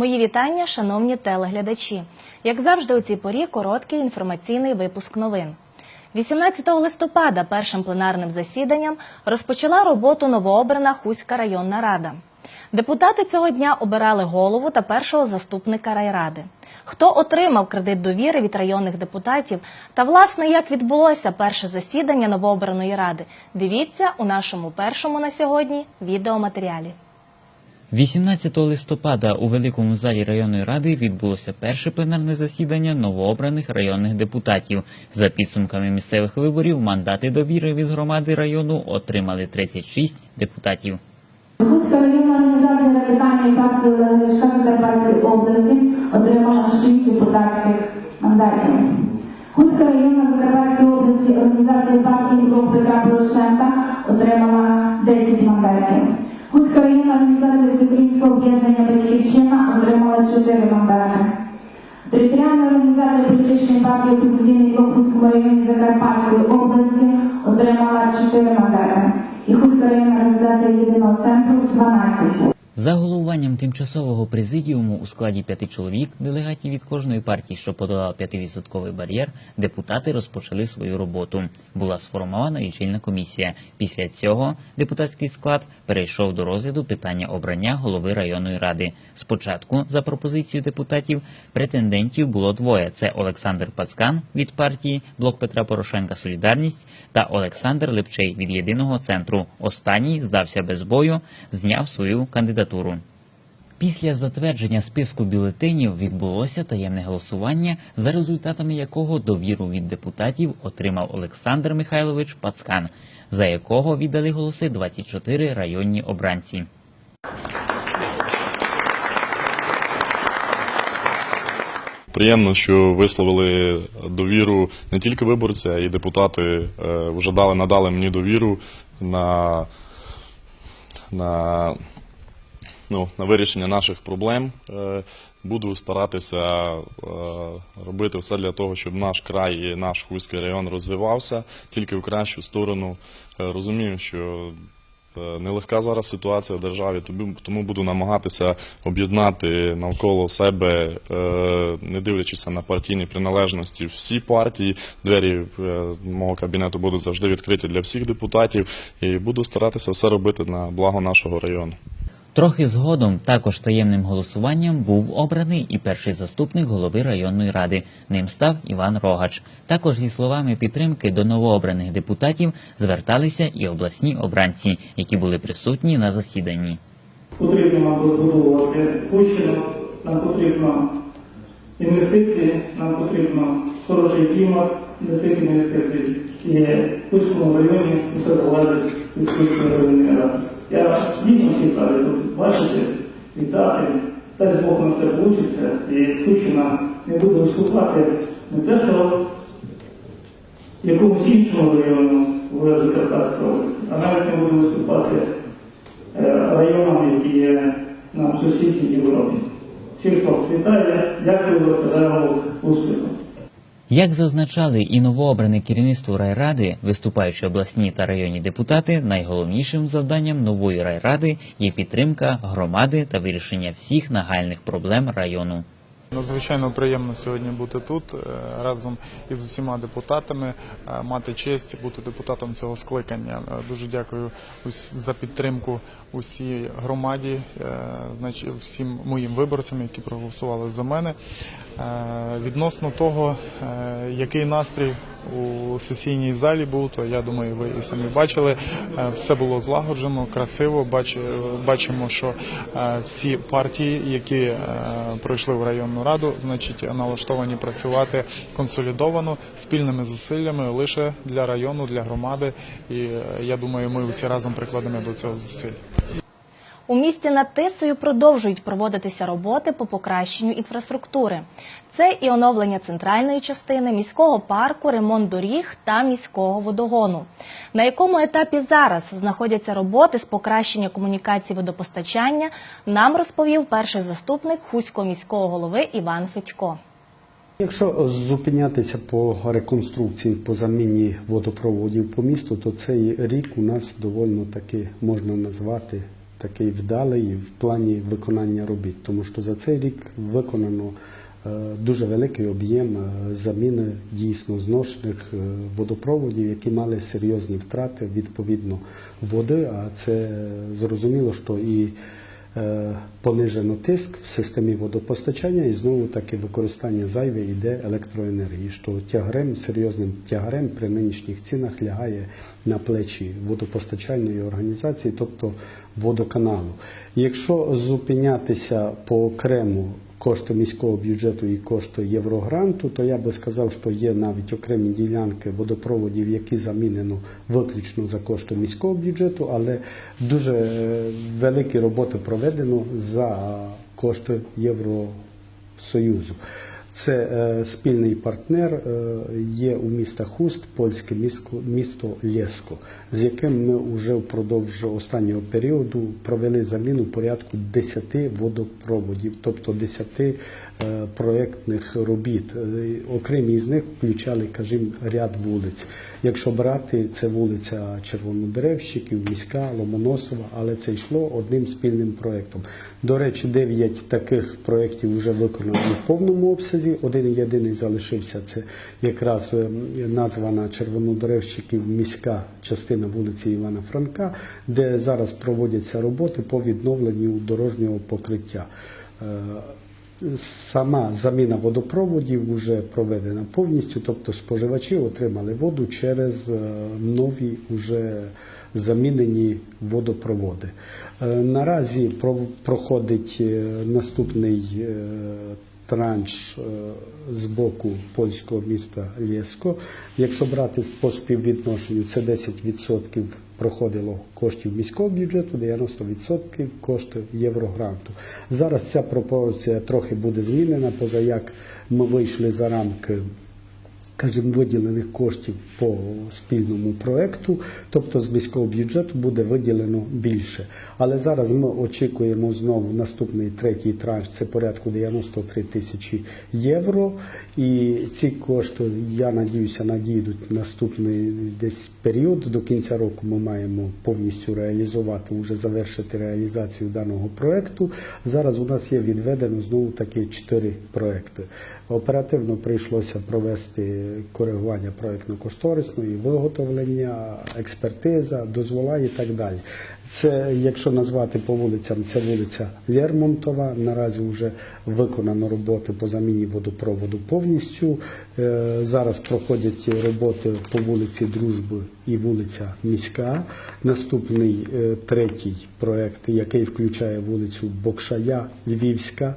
Мої вітання, шановні телеглядачі. Як завжди, у цій порі короткий інформаційний випуск новин. 18 листопада першим пленарним засіданням розпочала роботу новообрана Хуська районна рада. Депутати цього дня обирали голову та першого заступника райради. Хто отримав кредит довіри від районних депутатів та власне як відбулося перше засідання новообраної ради? Дивіться у нашому першому на сьогодні відеоматеріалі. 18 листопада у Великому залі районної ради відбулося перше пленарне засідання новообраних районних депутатів. За підсумками місцевих виборів мандати довіри від громади району отримали 36 депутатів. Луцька районна організація радикальної партії Олега Ляшка Закарпатської області отримала 6 депутатських мандатів. Хуцька районна Закарпатської області організація партії Блок Петра Порошенка отримала 10 мандатів. Хуцька районна організація Всеукраїнського об'єднання Батьківщина отримала 4 мандати. Територіальна організація політичної партії «Опозиційний блок» Хуцького районі Закарпатської області отримала 4 мандати. І Хуцька районна організація єдиного центру 12. За головуванням тимчасового президіуму у складі п'яти чоловік, делегатів від кожної партії, що подолала 5% бар'єр, депутати розпочали свою роботу. Була сформована лічильна комісія. Після цього депутатський склад перейшов до розгляду питання обрання голови районної ради. Спочатку, за пропозицією депутатів, претендентів було двоє: це Олександр Пацкан від партії Блок Петра Порошенка Солідарність та Олександр Лепчей від єдиного центру. Останній здався без бою, зняв свою кандидатуру. Після затвердження списку бюлетенів відбулося таємне голосування, за результатами якого довіру від депутатів отримав Олександр Михайлович Пацкан, за якого віддали голоси 24 районні обранці. Приємно, що висловили довіру не тільки виборці, а й депутати е, вже дали надали мені довіру на, на, ну, на вирішення наших проблем. Е, Буду старатися е, робити все для того, щоб наш край і наш Хуський район розвивався тільки в кращу сторону. Е, Розумію, що Нелегка зараз ситуація в державі, тому буду намагатися об'єднати навколо себе, не дивлячись на партійні приналежності, всі партії. Двері мого кабінету будуть завжди відкриті для всіх депутатів, і буду старатися все робити на благо нашого району. Трохи згодом також таємним голосуванням був обраний і перший заступник голови районної ради. Ним став Іван Рогач. Також зі словами підтримки до новообраних депутатів зверталися і обласні обранці, які були присутні на засіданні. потрібно нам розбудовувати Пущину, нам потрібно інвестиції, нам потрібно хороший клімат для цих інвестицій. І в Пущиному районі все залежить від Пущиної районної ради. Я дійсно цікавий тут бачити, вітати, дай Бог на все вийде, і Пущина не буде виступати не те, що якомусь іншому району області, а навіть не буде виступати е, районам, які є на сусідній Європі. Всіх вас вітаю, дякую за успіху. Як зазначали і новообране керівництво райради, виступаючи обласні та районні депутати, найголовнішим завданням нової райради є підтримка громади та вирішення всіх нагальних проблем району. Надзвичайно приємно сьогодні бути тут е, разом із усіма депутатами, е, мати честь бути депутатом цього скликання. Е, Дуже дякую за підтримку усій громаді, всім моїм виборцям, які проголосували за мене. Відносно того, який настрій у сесійній залі був, то я думаю, ви і самі бачили. Е, Все було злагоджено, красиво. Бач- Бачимо, що е, всі партії, які е, пройшли в районну раду, значить налаштовані працювати консолідовано спільними зусиллями лише для району, для громади. І е, я думаю, ми всі разом прикладемо до цього зусиль. У місті над Тисою продовжують проводитися роботи по покращенню інфраструктури. Це і оновлення центральної частини, міського парку, ремонт доріг та міського водогону. На якому етапі зараз знаходяться роботи з покращення комунікації водопостачання, нам розповів перший заступник Хуського міського голови Іван Федько. Якщо зупинятися по реконструкції, по заміні водопроводів по місту, то цей рік у нас доволі таки можна назвати такий вдалий в плані виконання робіт, тому що за цей рік виконано е, дуже великий об'єм е, заміни дійсно зношених е, водопроводів, які мали серйозні втрати відповідно води. А це зрозуміло, що і понижено тиск в системі водопостачання, і знову таки використання зайве йде електроенергії, що тягарем, серйозним тягарем при нинішніх цінах лягає на плечі водопостачальної організації, тобто водоканалу. Якщо зупинятися по окрему кошти міського бюджету і кошти єврогранту, то я би сказав, що є навіть окремі ділянки водопроводів, які замінено виключно за кошти міського бюджету, але дуже е, великі роботи проведено за кошти Євросоюзу. Це е, спільний партнер е, є у міста Хуст, польське місто, Лєско, з яким ми вже впродовж останнього періоду провели заміну порядку 10 водопроводів, тобто 10 е, проєктних робіт. Е, Окремі з них включали, кажімо, ряд вулиць. Якщо брати, це вулиця Червонодеревщиків, міська, Ломоносова, але це йшло одним спільним проєктом. До речі, 9 таких проєктів вже виконано в повному обсязі. Один єдиний залишився. Це якраз е, названа Червонодеревщиків міська частина вулиці Івана Франка, де зараз проводяться роботи по відновленню дорожнього покриття. Сама заміна водопроводів вже проведена повністю, тобто споживачі отримали воду через е, нові вже замінені водопроводи. Е, Наразі проходить е, наступний транш е, з боку польського міста Лєско. Якщо брати по співвідношенню, це 10% проходило коштів міського бюджету, 90% коштів єврогранту. Зараз ця пропорція трохи буде змінена, поза як ми вийшли за рамки скажімо, виділених коштів по спільному проекту, тобто з міського бюджету буде виділено більше. Але зараз ми очікуємо знову наступний третій транш, це порядку 93 тисячі євро. І ці кошти, я надіюся, надійдуть наступний десь період. До кінця року ми маємо повністю реалізувати, вже завершити реалізацію даного проекту. Зараз у нас є відведено знову таки чотири проекти. Оперативно прийшлося провести коригування проєктно-кошторисної, виготовлення, експертиза, дозвола і так далі. Це, якщо назвати по вулицям, це вулиця Лермонтова. Наразі вже виконано роботи по заміні водопроводу повністю. Е, Зараз проходять роботи по вулиці Дружби і вулиця Міська. Наступний е, третій проект, який включає вулицю Бокшая, Львівська.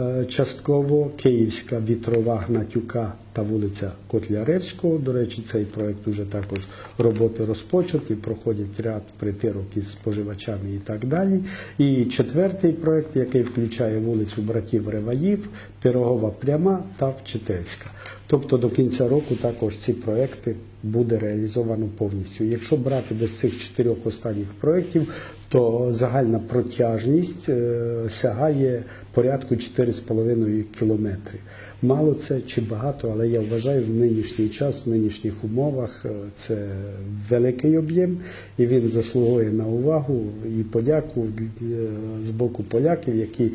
Е, Частково Київська, Вітрова, Гнатюка та вулиця Котляревського. До речі, цей проект уже також роботи розпочаті, проходять ряд притирок із споживачами і так далі. І четвертий проект, який включає вулицю братів Реваїв, Пирогова Пряма та Вчительська. Тобто до кінця року також ці проекти буде реалізовано повністю. Якщо брати без цих чотирьох останніх проєктів, то загальна протяжність е, сягає порядку 4,5 кілометрів. Мало це чи багато, але я вважаю, в нинішній час, в нинішніх умовах е, це великий об'єм, і він заслуговує на увагу і подяку е, з боку поляків, які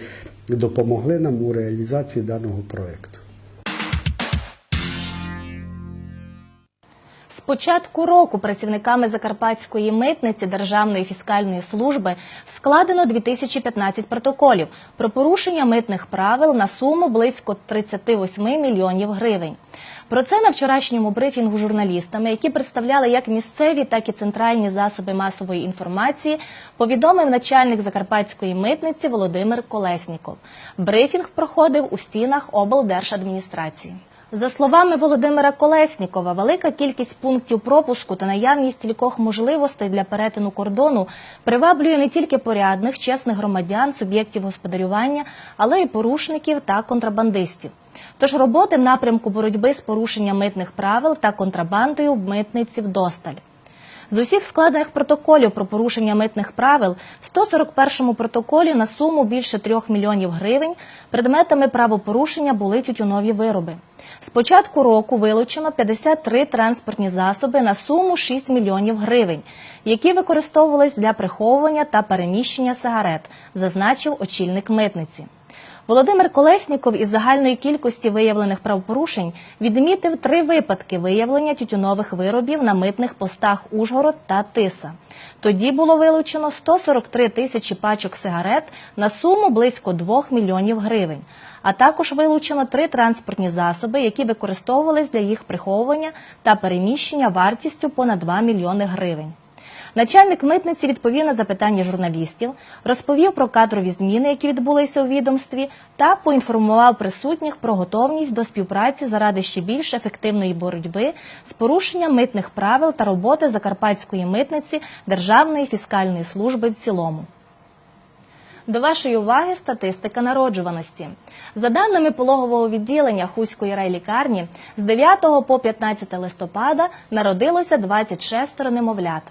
допомогли нам у реалізації даного проекту. Початку року працівниками Закарпатської митниці Державної фіскальної служби складено 2015 протоколів про порушення митних правил на суму близько 38 мільйонів гривень. Про це на вчорашньому брифінгу журналістами, які представляли як місцеві, так і центральні засоби масової інформації, повідомив начальник Закарпатської митниці Володимир Колесніков. Брифінг проходив у стінах облдержадміністрації. За словами Володимира Колеснікова, велика кількість пунктів пропуску та наявність кількох можливостей для перетину кордону приваблює не тільки порядних, чесних громадян, суб'єктів господарювання, але й порушників та контрабандистів. Тож роботи в напрямку боротьби з порушенням митних правил та контрабандою в митниці вдосталь. З усіх складених протоколів про порушення митних правил в 141-му протоколі на суму більше 3 мільйонів гривень предметами правопорушення були тютюнові вироби. З початку року вилучено 53 транспортні засоби на суму 6 мільйонів гривень, які використовувались для приховування та переміщення сигарет, зазначив очільник митниці. Володимир Колесніков із загальної кількості виявлених правопорушень відмітив три випадки виявлення тютюнових виробів на митних постах Ужгород та Тиса. Тоді було вилучено 143 тисячі пачок сигарет на суму близько 2 мільйонів гривень, а також вилучено три транспортні засоби, які використовувались для їх приховування та переміщення вартістю понад 2 мільйони гривень. Начальник митниці відповів на запитання журналістів, розповів про кадрові зміни, які відбулися у відомстві, та поінформував присутніх про готовність до співпраці заради ще більш ефективної боротьби з порушенням митних правил та роботи Закарпатської митниці Державної фіскальної служби в цілому. До вашої уваги статистика народжуваності. За даними пологового відділення Хуської райлікарні, з 9 по 15 листопада народилося 26 немовлят.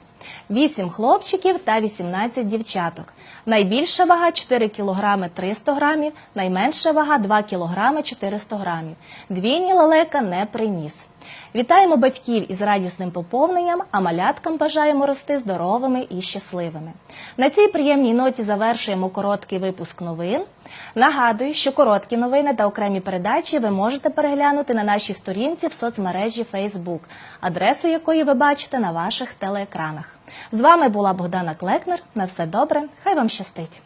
8 хлопчиків та 18 дівчаток. Найбільша вага 4 кг 300 грамів, найменша вага 2 кг 400 грамів. Двійні лелека не приніс. Вітаємо батьків із радісним поповненням, а маляткам бажаємо рости здоровими і щасливими. На цій приємній ноті завершуємо короткий випуск новин. Нагадую, що короткі новини та окремі передачі ви можете переглянути на нашій сторінці в соцмережі Facebook, адресу якої ви бачите на ваших телеекранах. З вами була Богдана Клекнер. На все добре, хай вам щастить!